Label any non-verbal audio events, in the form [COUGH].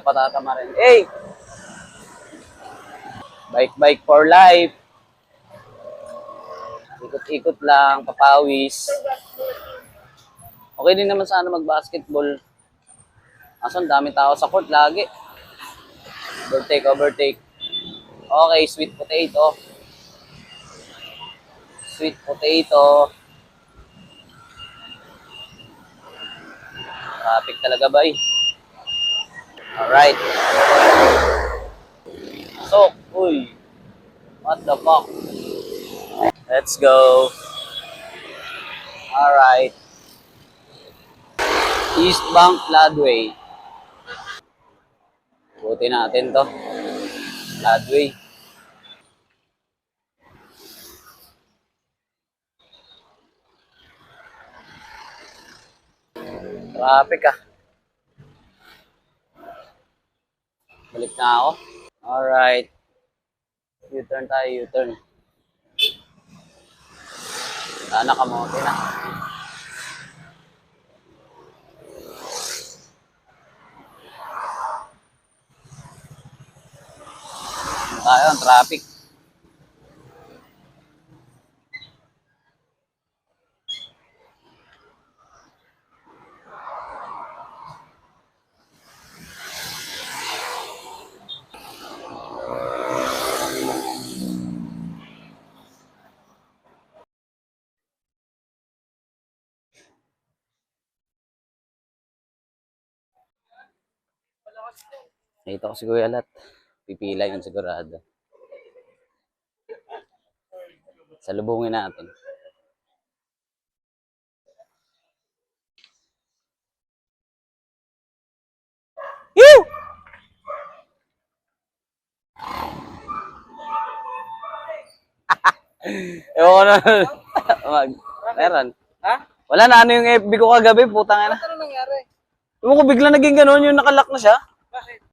ka patatama rin. Hey! Bike, bike for life. Ikot-ikot lang, papawis. Okay din naman sana mag-basketball. Asan, dami tao sa court lagi. Overtake, overtake. Okay, sweet potato. Sweet potato. Traffic talaga ba. Alright. So, uy. What the fuck? Let's go. Alright. East Bank Floodway. Buti natin to. Floodway. Traffic ah. Balik na ako. Alright. U-turn tayo, U-turn. Sana kamote na. Tayo ang traffic. Ito ko si Kuya Lat. Pipila yun sigurado. Salubungin natin. Yoo! [LAUGHS] Ewan ko na. Mag, meron. Ha? Wala na ano yung FB ko kagabi, putang ina. Ano nangyari? Ewan ko bigla naging gano'n yung nakalak na siya. bajen